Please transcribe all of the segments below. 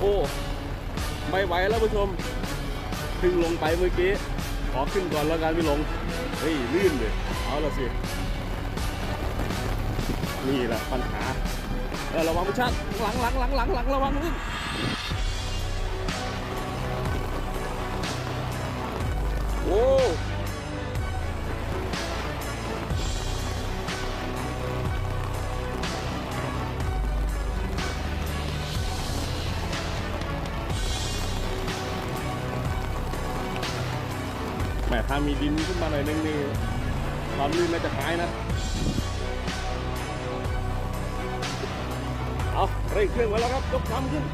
โอ้ ไม่ไหวแล้วผู้ชมเพิ่งลงไปเมื่อกี้ ขอขึ้นก่อนแล้วกันพี่หลง เฮ้ยลื่นเลย เอาละสิ นี่แหละปัญหาเออระวังผู้ชาติหลังหลังหลังหลังหลังระวังลื่นโอ้ ถ้ามีดินขึ้นมาหน่อยนึงนี่ความลื่นน่าจะหายนะ เอาเร่งเครื่องไว้แล้วครับ ยกคำขึ้น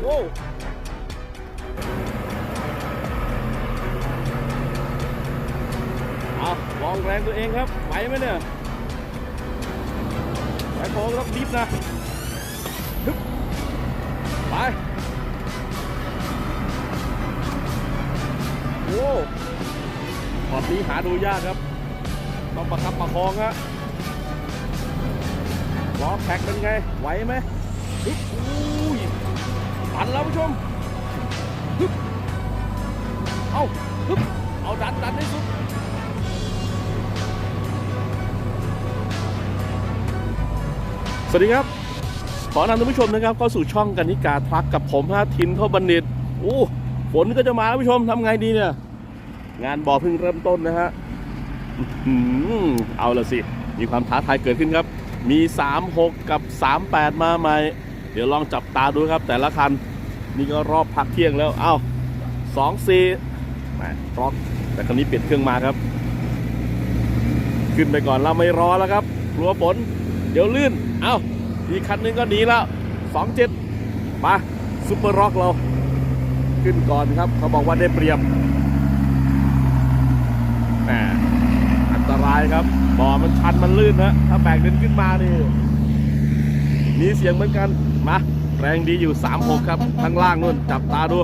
โว้เอาลองแรงตัวเองครับ ไหวไหมเนี่ยไหวพอครับดิฟนะ ไป โอ้พอดนี้หาดูยากครับ ต้องประคับประคองฮะล้อแพ็กเป็นไง ไหวไหมฮึบอุ้ยปันแล้วผู้ชมฮึบเอาฮึบเอาดันดันให้สุดสวัสดีครับ ขอนำท่านผู้ชมนะครับเข้าสู่ช่องกันิกาทักกับผมฮะทินเข้าบันเนตโอ้ ฝนก็จะมาแล้วผู้ชมทำไงดีเนี่ย งานบ่อเพิ่งเริ่มต้นนะฮะเอาละสิ มีความท้าทายเกิดขึ้นครับ มี 36 กับ 38 มาใหม่ เดี๋ยวลองจับตาดูครับ แต่ละคัน นี่ก็รอบพักเที่ยงแล้ว เอา้า2 4แหมร็อกแต่คันนี้เปลี่ยนเครื่องมาครับ ขึ้นไปก่อนเราไม่รอแล้วครับกลัวฝน เดี๋ยวลื่น เอ้าอีกคันนึงก็หนีแล้ว27มาซุปเปอร์ร็อกเรา ขึ้นก่อนครับ เขาบอกว่าได้เปรียบแหมอันตรายครับบ่อมันชันมันลื่นนะถ้าแบกเดินขึ้นมานี่มีเสียงเหมือนกันมาแรงดีอยู่ 36 ครับข้างล่างนู่นจับตาดู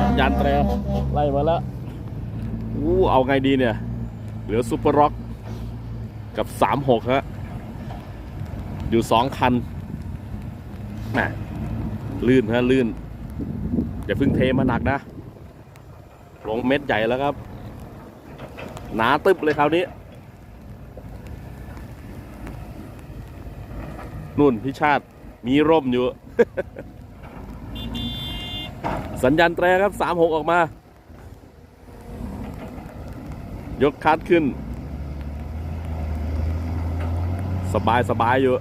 สัญญาณแตรไล่มาแล้วอู้เอาไงดีเนี่ย เหลือซูเปอร์ร็อกกับ 36 ฮะ อยู่ 2 คันแหมลื่นฮะลื่น อย่าเพิ่งเทมาหนักนะ ลงเม็ดใหญ่แล้วครับ หนาตึบเลยคราวนี้ นุ่นพิชาติมีร่มอยู่ สัญญาณแตรครับสามหกออกมา ยกคัดขึ้น สบายสบายอยู่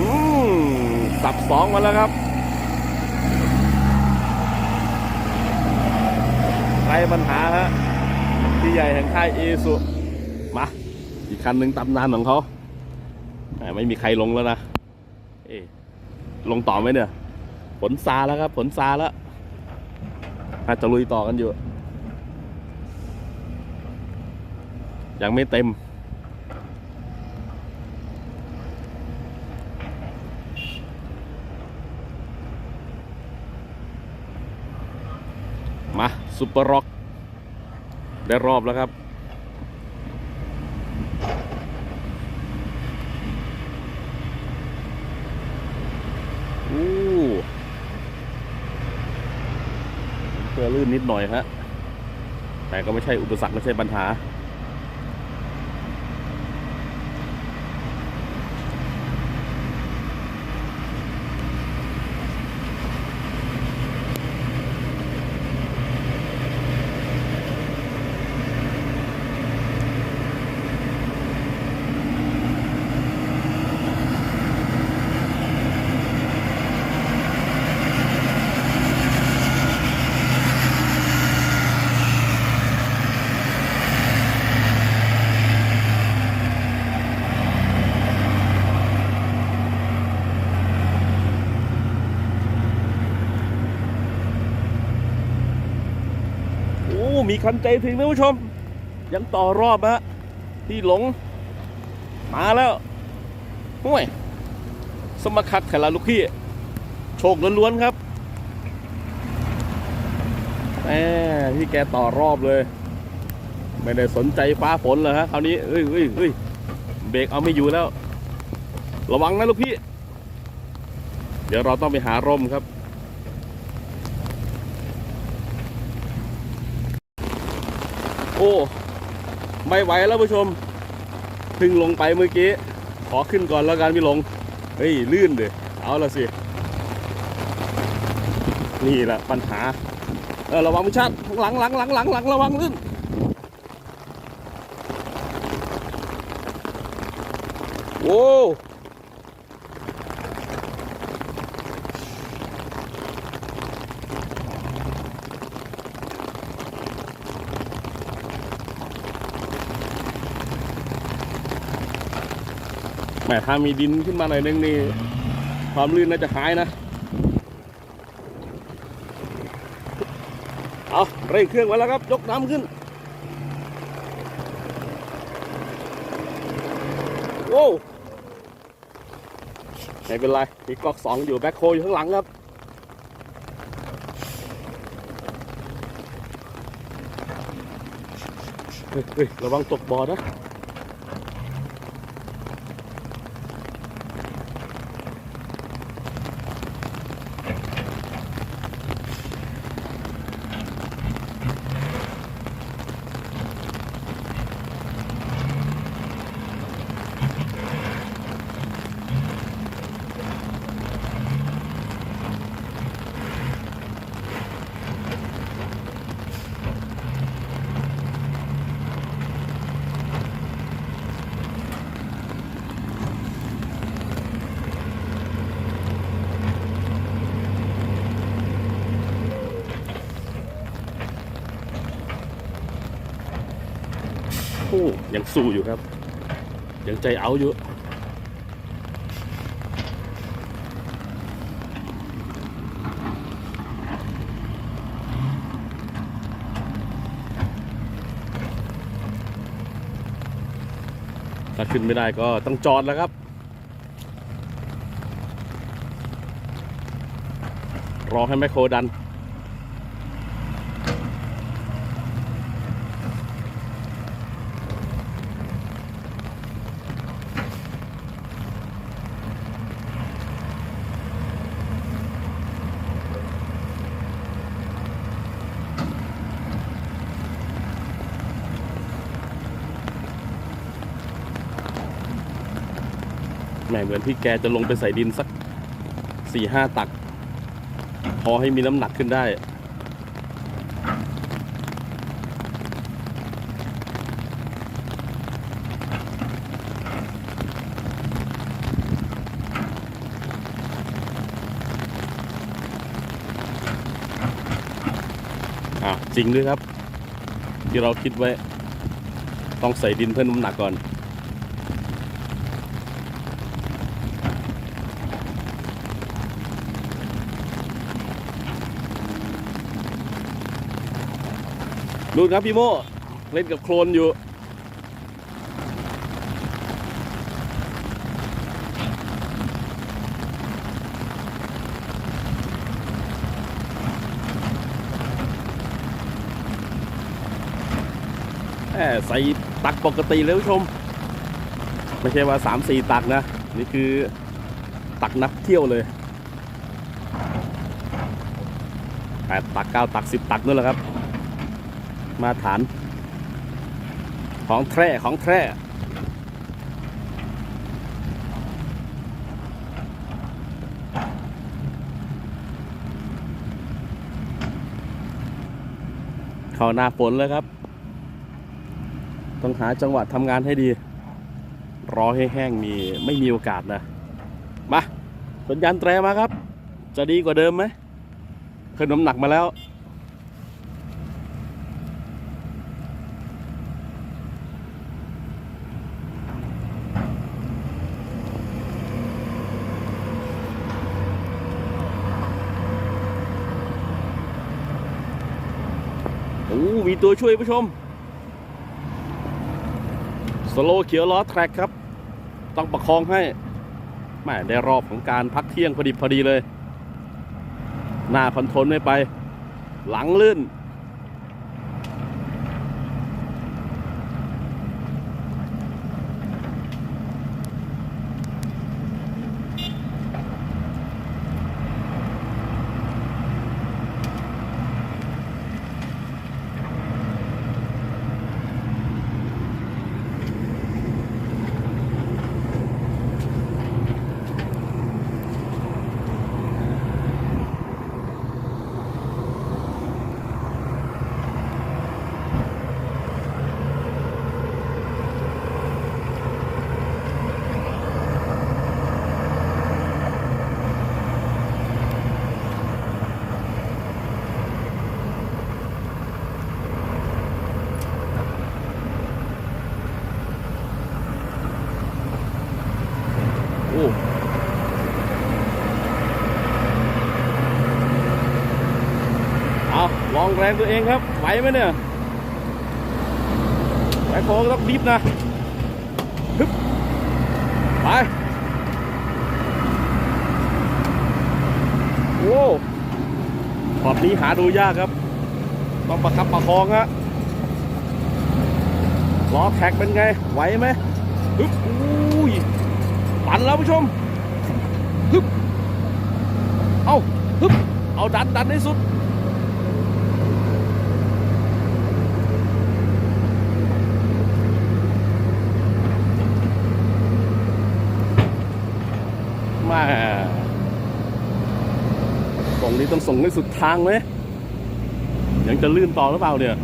อืม สับสองมาแล้วครับไรปัญหาฮะพี่ใหญ่แห่งค่ายเอสุมา อีกคันหนึ่งตำนานของเขาไม่มีใครลงแล้วนะเอลงต่อไหมเนี่ยผลซาแล้วครับผลซาแล้วอาจจะลุยต่อกันอยู่ ยังไม่เต็ม มา ซุปเปอร์ร็อก ได้รอบแล้วครับ อู้เพื่อลื่นนิดหน่อยฮะแต่ก็ไม่ใช่อุปสรรคไม่ใช่ปัญหา โอ้ มี คันใจถึงนะผู้ชม ยังต่อรอบฮะที่หลง มาแล้วห่วยสมคักแถลลูกพี่ โชคล้วนๆครับแหมพี่แกต่อรอบเลย ไม่ได้สนใจฟ้าฝนเลยฮะคราวนี้เอ้ยเอ้ยเอ้ยเบรกเอาไม่อยู่แล้ว ระวังนะลูกพี่ เดี๋ยวเราต้องไปหาร่มครับ โอ้ไม่ไหวแล้วผู้ชมพึ่งลงไปเมื่อกี้ ขอขึ้นก่อนแล้วกันพี่หลง เฮ้ย ลื่นเด้เอาละสิ นี่แหละปัญหา เออระวังผู้ชัดหลังหลังหลังหลังหลังระวังลื่นโอ้ แหมถ้ามีดินขึ้นมาหน่อยนึงนี่ความลื่นน่าจะหายนะ เอาเร่งเครื่องไว้แล้วครับ ยกน้ำขึ้น โว้ไม่เป็นไร มีกอกสองอยู่แบ็คโคอยู่ข้างหลังครับระวังตกบ่อนะ โอ้ยังสู้อยู่ครับ ยังใจเอาอยู่ถ้าขึ้นไม่ได้ก็ต้องจอดแล้วครับ รอให้แมคโครดัน มเหมือนพี่แกจะลงไปใส่ดินสักสี่ห้าตัก พอให้มีน้ำหนักขึ้นได้อะจริงด้วยครับ ที่เราคิดไว้ ต้องใส่ดินเพิ่มน้ำหนักก่อน ดูครับพี่โมเล่นกับโคลนอยู่แหมใส่ตักปกติเลยผู้ชม ไม่ใช่ว่าสามสี่ตักนะ นี่คือตักนักเที่ยวเลยแปดตักเก้าตักสิบตักนั่นแหละครับ มาฐาน ของแท้ของแท้เข้าหน้าฝนแล้วครับ ต้องหาจังหวะทำงานให้ดี รอให้แห้งมีไม่มีโอกาสนะ มาสัญญาณแตรมาครับ จะดีกว่าเดิมไหมเพิ่มน้ำหนักมาแล้ว ช่วยผู้ชม สโลเขียวล้อแทร็กครับ ต้องประคองให้แม่ได้รอบของการพักเที่ยงพอดีพอดีเลย หน้าคอนโทรลไม่ไป หลังลื่น รงตัวเองครับไหวไหมเนี่ยไหวคอก็ต้องดิฟนะฮึบไปโอ้ขอบนี้หาดูยากครับ ต้องประคับประคองฮะล้อแท็กเป็นไง ไหวไหมฮึบอุ้ยปั่นแล้วผู้ชมฮึบเอาฮึบเอาดันดันให้สุด มาส่งนี้ ต้องส่งให้สุดทางไหมยังจะลื่นต่อหรือเปล่าเนี่ย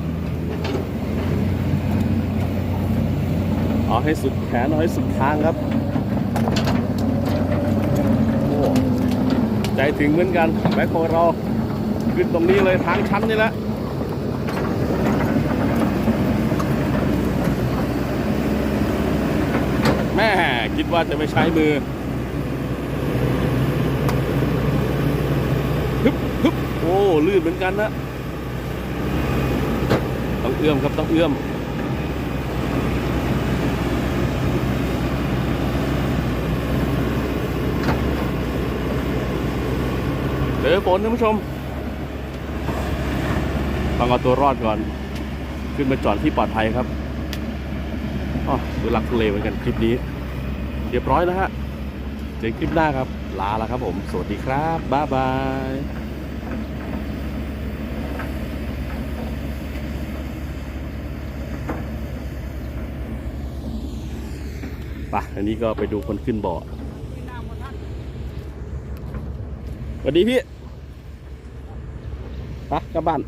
เอาให้สุดแขนเอาให้สุดทางครับโอ้ใจถึงเหมือนกันแบ็คโฮเราขึ้นตรงนี้เลยทางชันนี่แหละแม่คิดว่าจะไม่ใช้มือฮึบฮึบโอ้ลื่นเหมือนกันนะ ต้องเอื้อมครับต้องเอื้อมเจอฝนท่านผู้ชมต้องเอาตัวรอดก่อน ขึ้นมาจอดที่ปลอดภัยครับอ๋อดูหลักทุเลเหมือนกันคลิปนี้ เรียบร้อยแล้วฮะเจอคลิปหน้าครับ ลาแล้วครับผม สวัสดีครับ บ๊ายบาย ปะอันนี้ก็ไปดูคนขึ้นเบาะสวัสดีพี่ไปะกลับบ้าน